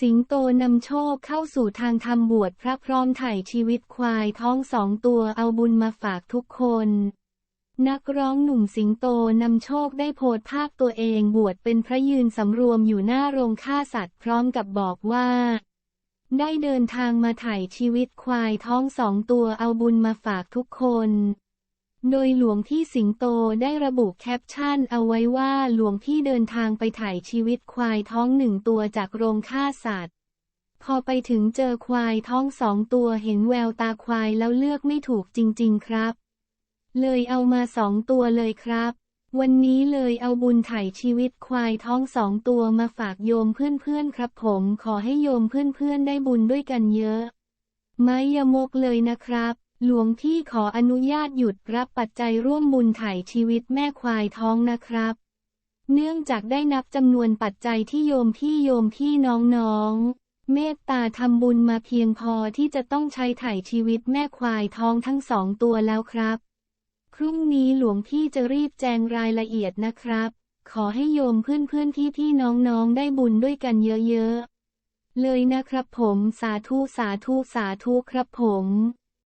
สิงโตนำโชคเข้าสู่ทางทำบวชพระพร้อมไถ่ชีวิตควายท้องสองตัวเอาบุญมาฝากทุกคน นักร้องหนุ่มสิงโตนำโชคได้โพสต์ภาพตัวเองบวชเป็นพระยืนสำรวมอยู่หน้าโรงฆ่าสัตว์พร้อมกับบอกว่า ได้เดินทางมาไถ่ชีวิตควายท้องสองตัวเอาบุญมาฝากทุกคน โดยหลวงพี่สิงโตได้ระบุแคปชั่นเอาไว้ว่าหลวงพี่เดินทางไปถ่ายชีวิตควายท้องหนึ่งตัวจากโรงฆ่าสัตว์ พอไปถึงเจอควายท้องสองตัวเห็นแววตาควายแล้วเลือกไม่ถูกจริง ๆ ครับ เลยเอามาสองตัวเลยครับ วันนี้เลยเอาบุญถ่ายชีวิตควายท้องสองตัวมาฝากโยมเพื่อนๆครับ ผมขอให้โยมเพื่อนๆได้บุญด้วยกันเยอะ ไม่ยมกเลยนะครับ หลวงพี่ขออนุญาตหยุดรับปัจจัยร่วมบุญไถ่ชีวิตแม่ควายท้องนะครับ เนื่องจากได้นับจำนวนปัจจัยที่โยมพี่โยมพี่น้องๆ เมตตาทำบุญมาเพียงพอที่จะต้องใช้ไถ่ชีวิตแม่ควายท้องทั้งสองตัวแล้วครับ พรุ่งนี้หลวงพี่จะรีบแจงรายละเอียดนะครับ ขอให้โยมเพื่อนๆพี่ๆน้องๆ ได้บุญด้วยกันเยอะๆ เลยนะครับผมสาธุสาธุสาธุครับผม